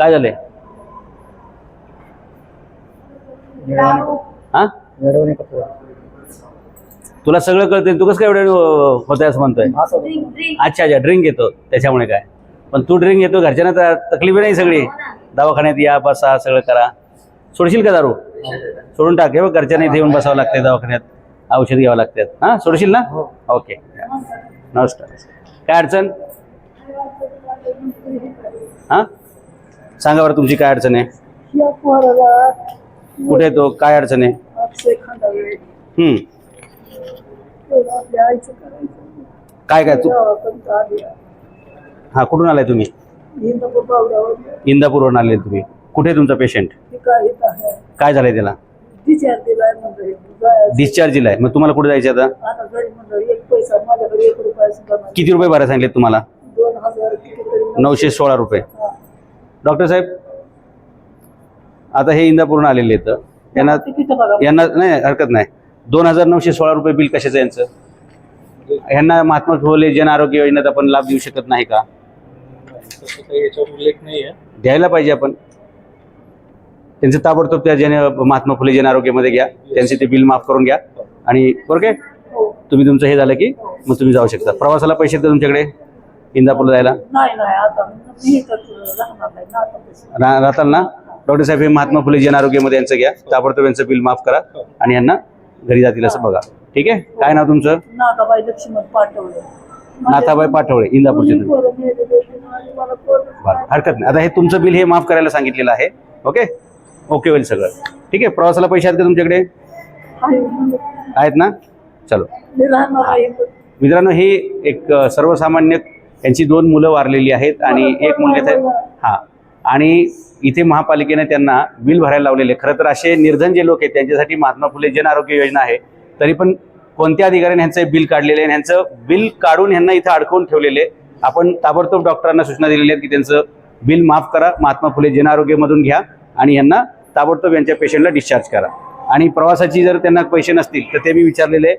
काय झालंय? हा? तुला सगळं कळतंय. तू कसं काय एवढं होतंय असं म्हणतोय? अच्छा अच्छा. ड्रिंक घेतो त्याच्यामुळे काय? पण तू ड्रिंक घेतो घरच्यांना तर तकलीफ नाही सगळी. दवाखान्यात या बसा सगळं करा. सोडशील का दारू? सोडून टाक. हे बघ घरच्यांना इथे येऊन बसावं लागते दवाखान्यात. औषध घ्यावं लागतात हां? सोडशील ना? ओके नमस्कार. काय अडचण? हां? सांगा बरं तुमची काय अडचण आहे? कुठे तो? काय अडचण आहे? हम्म. काय काय? तू हां कुठून आलाय तुम्ही? इंदापूरवरून आले तुम्ही. कुठे तुमचा पेशंट काय झालंय त्याला. डिस्चार्ज दिलाय मग तुम्हाला कुठे जायचं आता? किती रुपये भरायला सांगितले तुम्हाला? नऊशे सोळा रुपये. डॉक्टर साहेब आता हे इंदापूरहून आलेले आहेत. यांना यांना नाही हरकत नाही. दोन हजार नऊशे सोळा रुपये बिल कशाचं यांचं? यांना महात्मा फुले जन आरोग्य योजनेत आपण लाभ देऊ शकत नाही का? उल्लेख नाही आहे द्यायला पाहिजे आपण. त्यांचं ताबडतोब त्या जन महात्मा फुले जन आरोग्यमध्ये घ्या. त्यांचे ते बिल माफ करून घ्या. आणि बरं काय? हो. तुम्ही तुमचं हे झालं की मग तुम्ही जाऊ शकता. प्रवासाला पैसे तुमच्याकडे? इंदापूरला जायला? राहताल ना? डॉक्टर साहेब हे महात्मा फुले जन आरोग्यमध्ये यांचं घ्या. ताबडतोब यांचं बिल माफ करा आणि यांना घरी जातील असं बघा. ठीक आहे? काय नाव तुमचं? नाथाबाई पाठवळे इंदापूरचे हरकत नाही. आता हे तुमचं बिल हे माफ करायला सांगितलेलं आहे. ओके? ओके होईल सगळं. ठीक आहे? प्रवासाला पैसे आहेत का तुमच्याकडे? आहेत. ना? चलो. मित्रांनो ही एक सर्वसामान्य यांची दोन मुलं वारलेली आहेत आणि एक मुलगा इथे हां. आणि इथे महापालिकेने त्यांना बिल भरायला लावलेले. खरं तर असे निर्धन जे लोक आहेत त्यांच्यासाठी महात्मा फुले जन आरोग्य योजना आहे. तरी पण कोणत्या अधिकाऱ्याने ह्यांचं बिल काढलेलं आहे आणि ह्यांचं बिल काढून ह्यांना इथं अडकवून ठेवलेले आपण ताबडतोब डॉक्टरांना सूचना दिलेल्या आहेत की त्यांचं बिल माफ करा महात्मा फुले जन आरोग्यमधून घ्या आणि यांना ताबडतोब यांच्या पेशंटला डिस्चार्ज करा. आणि प्रवासाची जर त्यांना पैसे नसतील तर ते मी विचारलेले आहे.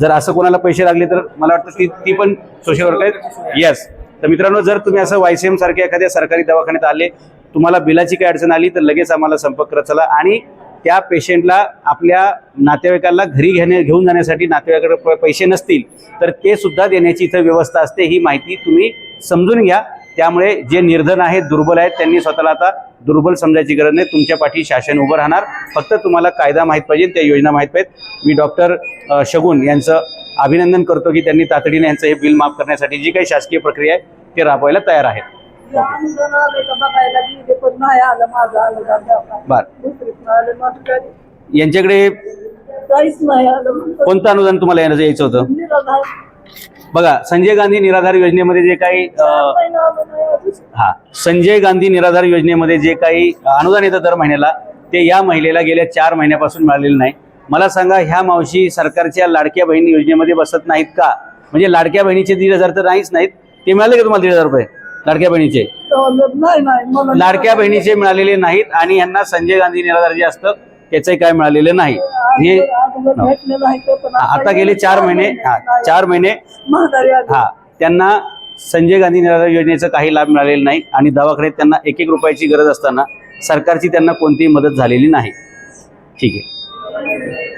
जर असं कोणाला पैसे लागले तर मला वाटतं ती ती पण सोशल वर्कर आहेत. येस तर मित्रांनो जर तुम्ही असं वाय सी सारख्या एखाद्या सरकारी दवाखान्यात आले तुम्हाला बिलाची काही अडचण आली तर लगेच आम्हाला संपर्क करत चला आणि त्या पेशंटला आपल्या नातेवाईकाला घरी घेणे घेऊन जाण्यासाठी नातेवाईकाकडे पैसे नसतील तर ते सुद्धा देण्याची इथं व्यवस्था असते. ही माहिती तुम्ही समजून घ्या. त्यामुळे जे निर्धन आहेत दुर्बल आहेत त्यांनी स्वतःला आता दुर्बल समजायची गरज नाही. तुमच्या पाठी शासन उभं राहणार. फक्त तुम्हाला कायदा माहीत पाहिजे त्या योजना माहीत पाहिजेत. मी डॉक्टर शगुन यांचं अभिनंदन करतो की त्यांनी तातडीने यांचं हे बिल माफ करण्यासाठी जी काही शासकीय प्रक्रिया आहे ते राबवायला तयार आहेत. बर. यांच्याकडे. कोणतं अनुदान तुम्हाला येण्याचं यायचं होतं? बघा संजय गांधी निराधार योजनेमध्ये जे काही हा. संजय गांधी निराधार योजनेमध्ये जे काही अनुदान येतं दर महिन्याला ते या महिलेला गेल्या चार महिन्यापासून मिळालेलं नाही. मला सांगा ह्या मावशी सरकारच्या लाडक्या बहिणी योजनेमध्ये बसत नाहीत का? म्हणजे लाडक्या बहिणीचे दीड हजार तर नाहीच नाहीत. ते मिळाले का तुम्हाला दीड हजार रुपये? लाडक्या बहिणीचे? लाडक्या बहिणीचे मिळालेले नाहीत आणि यांना संजय गांधी निराधार जे असतं त्याचंही काय मिळालेलं नाही. हे आता गेले चार महिने हा चार महिने हा. त्यांना संजय गांधी निराधार योजनेचा काही लाभ मिळालेला नाही आणि दवाखान्यात त्यांना एक एक रुपयाची गरज असताना सरकारची त्यांना कोणतीही मदत झालेली नाही. ठीक आहे.